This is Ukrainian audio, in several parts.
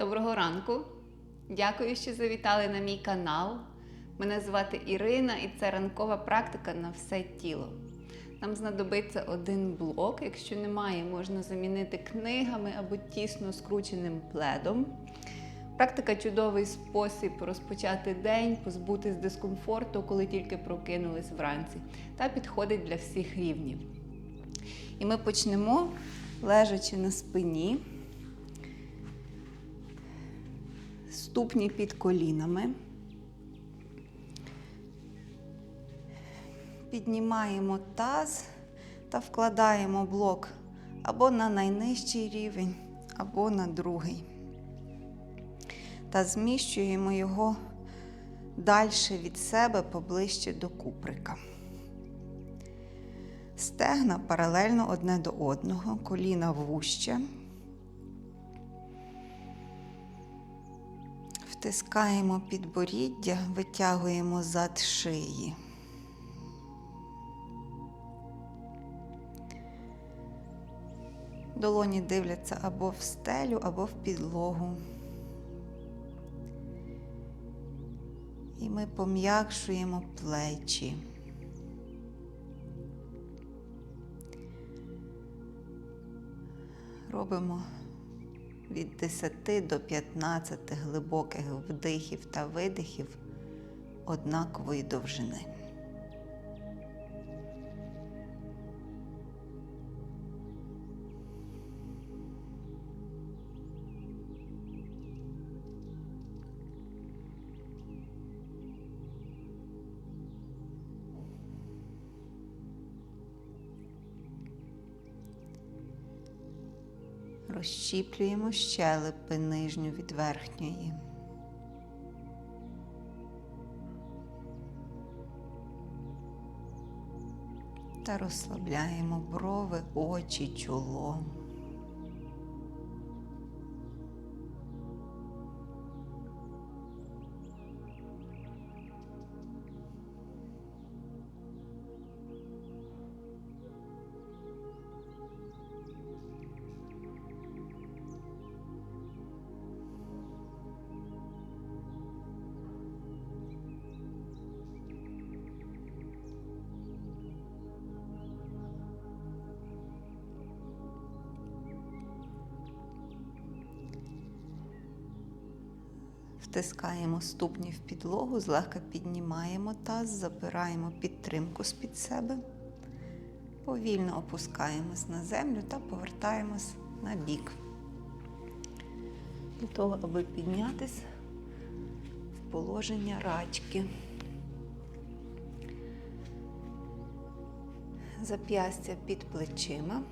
Доброго ранку! Дякую, що завітали на мій канал. Мене звати Ірина і це ранкова практика на все тіло. Нам знадобиться один блок. Якщо немає, можна замінити книгами або тісно скрученим пледом. Практика чудовий спосіб розпочати день, позбутись дискомфорту, коли тільки прокинулись вранці, та підходить для всіх рівнів. І ми почнемо лежачи на спині, ступні під колінами. Піднімаємо таз та вкладаємо блок або на найнижчий рівень, або на другий. Та зміщуємо його далі від себе поближче до куприка. Стегна паралельно одне до одного, коліна вужче. Втискаємо підборіддя, витягуємо зад шиї. Долоні дивляться або в стелю, або в підлогу. І ми пом'якшуємо плечі. Робимо від 10 до 15 глибоких вдихів та видихів однакової довжини. Розщіплюємо щелепи нижню від верхньої. Та розслабляємо брови, очі, чоло. Втискаємо ступні в підлогу, злегка піднімаємо таз, забираємо підтримку з-під себе, повільно опускаємось на землю та повертаємось на бік. Для того, аби піднятися в положення рачки. Зап'ястя під плечима,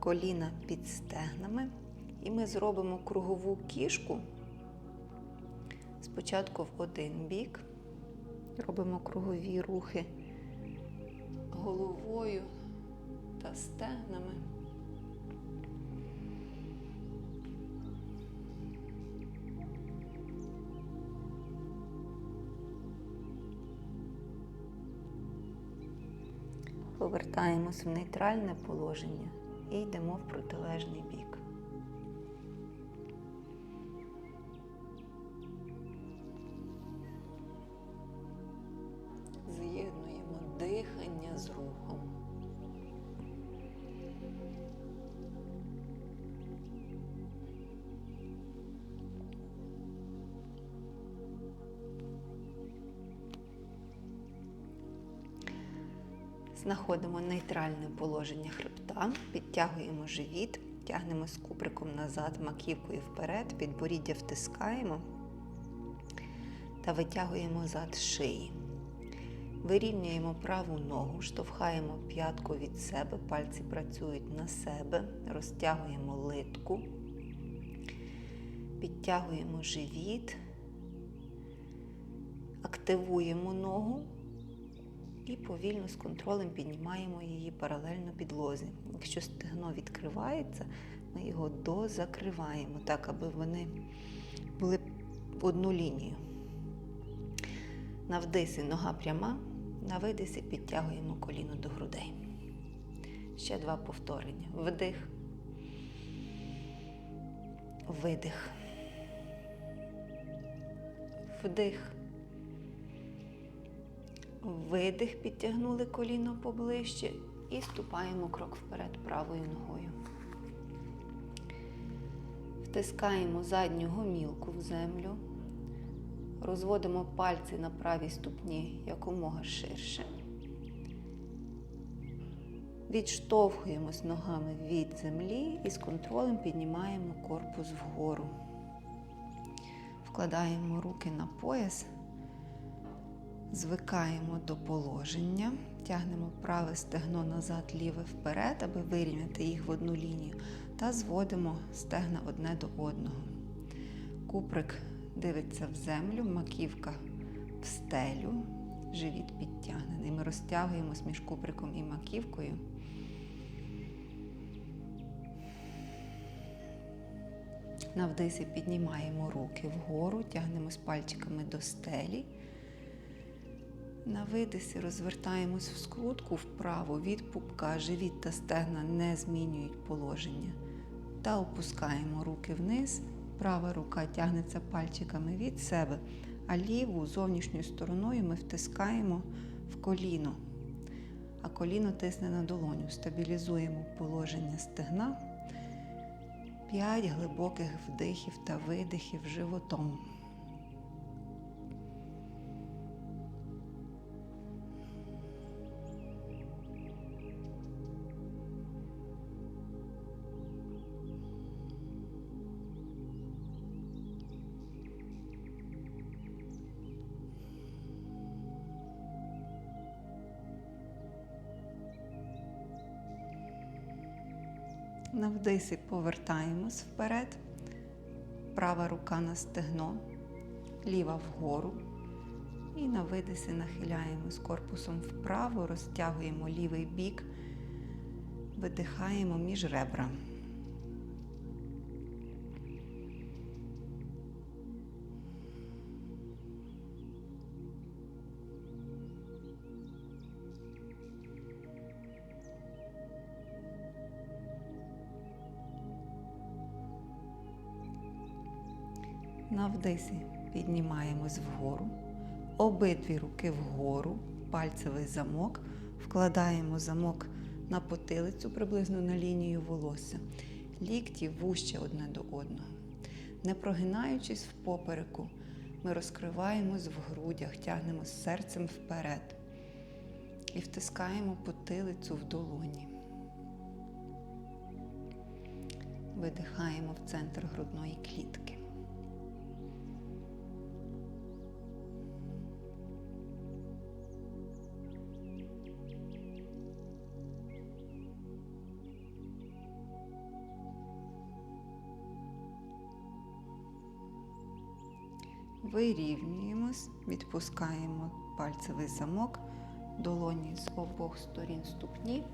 коліна під стегнами. І ми зробимо кругову кішку. Спочатку в один бік, робимо кругові рухи головою та стегнами. Повертаємось в нейтральне положення і йдемо в протилежний бік. З рухом. Знаходимо нейтральне положення хребта, підтягуємо живіт, тягнемо з куприком назад, маківкою вперед, підборіддя втискаємо та витягуємо зад шиї. Вирівнюємо праву ногу, штовхаємо п'ятку від себе, пальці працюють на себе, розтягуємо литку, підтягуємо живіт, активуємо ногу і повільно з контролем піднімаємо її паралельно підлозі. Якщо стегно відкривається, ми його дозакриваємо так, аби вони були в одну лінію. На вдисі нога пряма, на видисі підтягуємо коліно до грудей. Ще два повторення. Вдих. Видих. Вдих. Видих, підтягнули коліно поближче і ступаємо крок вперед правою ногою. Втискаємо задню гомілку в землю. Розводимо пальці на правій ступні якомога ширше. Відштовхуємось ногами від землі і з контролем піднімаємо корпус вгору. Вкладаємо руки на пояс, звикаємо до положення, тягнемо праве стегно назад, ліве вперед, аби вирівняти їх в одну лінію, та зводимо стегна одне до одного. Куприк дивиться в землю, маківка в стелю, живіт підтягнений. Ми розтягуємось між куприком і маківкою. На вдисі піднімаємо руки вгору, тягнемось пальчиками до стелі. На видисі розвертаємось в скрутку вправо від пупка, живіт та стегна не змінюють положення. Та опускаємо руки вниз. Права рука тягнеться пальчиками від себе, а ліву зовнішньою стороною ми втискаємо в коліно, а коліно тисне на долоню. Стабілізуємо положення стегна. П'ять глибоких вдихів та видихів животом. На вдисі повертаємось вперед. Права рука на стегно, ліва вгору. І на видисі нахиляємось корпусом вправо, розтягуємо лівий бік, видихаємо між ребра. На вдисі піднімаємось вгору, обидві руки вгору, пальцевий замок, вкладаємо замок на потилицю приблизно на лінію волосся, лікті вуще одне до одного. Не прогинаючись в попереку, ми розкриваємось в грудях, тягнемо серцем вперед і втискаємо потилицю в долоні. Видихаємо в центр грудної клітки. Вирівнюємось, відпускаємо пальцевий замок, долоні з обох сторін ступні.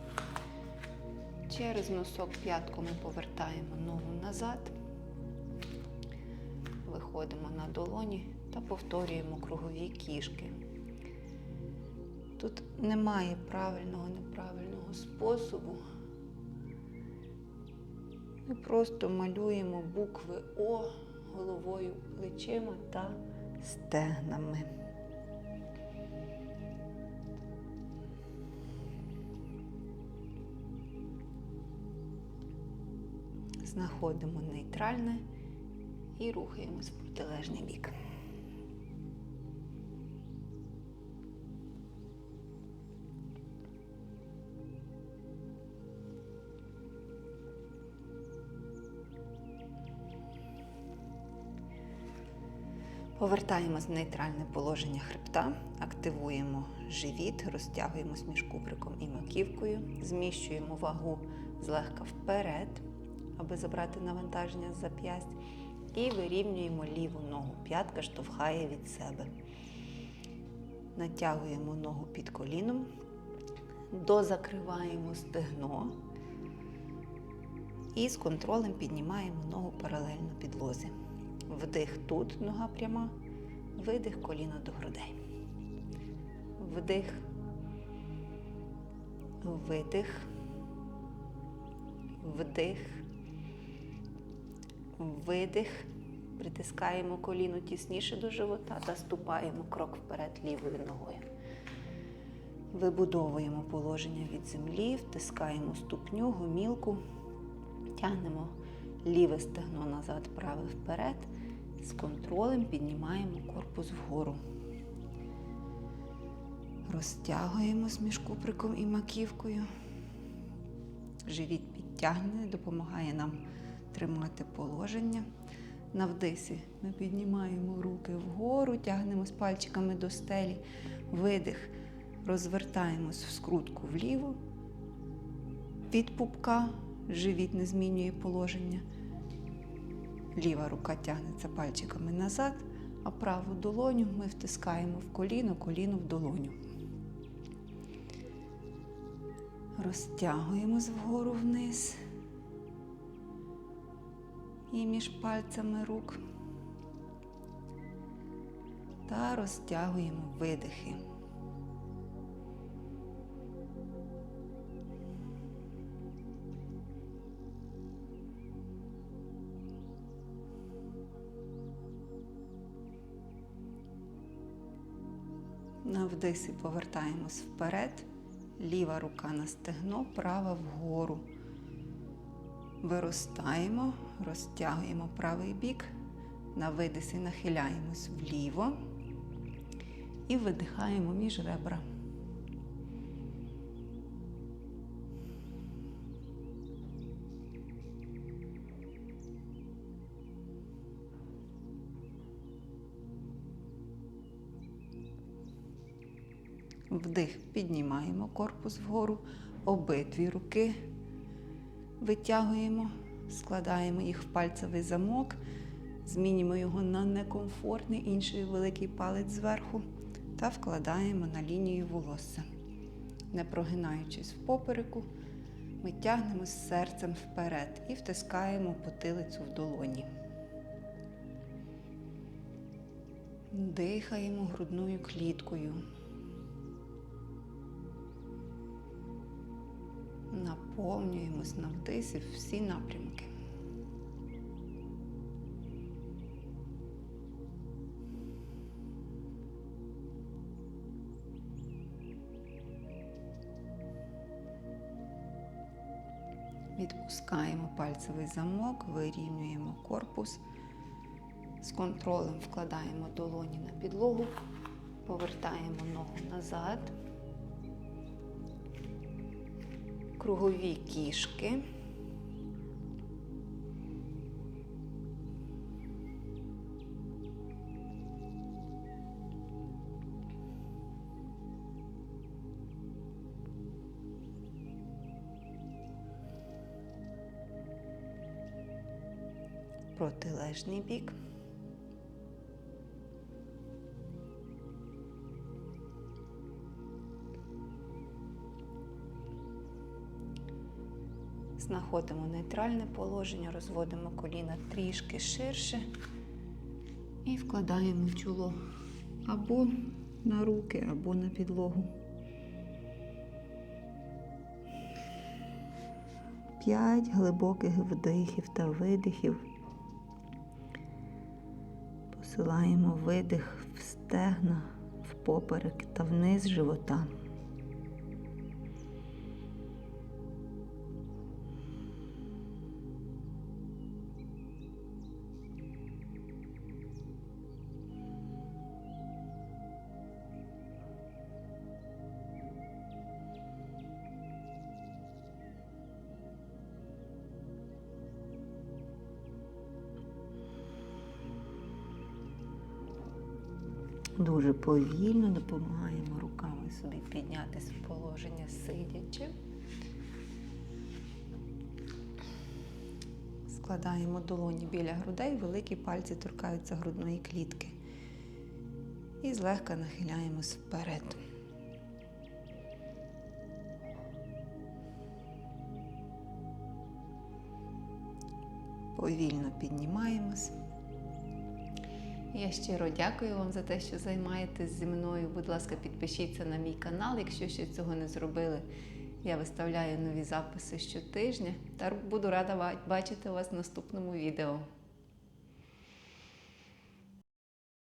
Через носок п'ятку ми повертаємо ногу назад, виходимо на долоні та повторюємо кругові кішки. Тут немає правильного, неправильного способу. Ми просто малюємо букви О головою, плечима та стегнами. Знаходимо нейтральне і рухаємось в протилежний бік. Повертаємось в нейтральне положення хребта, активуємо живіт, розтягуємось між куприком і маківкою, зміщуємо вагу злегка вперед, аби забрати навантаження з зап'ясть, і вирівнюємо ліву ногу. П'ятка штовхає від себе. Натягуємо ногу під коліном, дозакриваємо стегно і з контролем піднімаємо ногу паралельно підлозі. Вдих тут, нога пряма, видих коліно до грудей. Вдих, видих, вдих, видих, Притискаємо коліно тісніше до живота та ступаємо крок вперед лівою ногою. Вибудовуємо положення від землі, втискаємо ступню, гомілку, тягнемо ліве стегно назад, праве вперед. З контролем піднімаємо корпус вгору. Розтягуємось між куприком і маківкою. Живіт підтягнений, допомагає нам тримати положення. На вдисі ми піднімаємо руки вгору, тягнемось пальчиками до стелі. Видих. Розвертаємось в скрутку вліво. Від пупка живіт не змінює положення. Ліва рука тягнеться пальчиками назад, а праву долоню ми втискаємо в коліно, коліно в долоню. Розтягуємось вгору вниз і між пальцями рук. Та розтягуємо видихи. На вдисі повертаємось вперед, ліва рука на стегно, права вгору. Виростаємо, розтягуємо правий бік, на видисі нахиляємось вліво і видихаємо між ребра. Вдих, піднімаємо корпус вгору, обидві руки витягуємо, складаємо їх в пальцевий замок, змінюємо його на некомфортний інший великий палець зверху та вкладаємо на лінію волосся. Не прогинаючись в попереку, ми тягнемо серцем вперед і втискаємо потилицю в долоні. Дихаємо грудною кліткою. Наповнюємось на вдисі всі напрямки. Відпускаємо пальцевий замок, вирівнюємо корпус. З контролем вкладаємо долоні на підлогу, повертаємо ногу назад. Кругові кішки. Протилежний бік. Знаходимо нейтральне положення, розводимо коліна трішки ширше і вкладаємо чоло або на руки, або на підлогу. П'ять глибоких вдихів та видихів. Посилаємо видих в стегна, в поперек та вниз живота. Дуже повільно допомагаємо руками собі піднятися в положення сидячи. Складаємо долоні біля грудей, великі пальці торкаються грудної клітки. І злегка нахиляємось вперед. Повільно піднімаємось. Я щиро дякую вам за те, що займаєтесь зі мною. Будь ласка, підпишіться на мій канал, якщо ще цього не зробили. Я виставляю нові записи щотижня та буду рада бачити вас в наступному відео.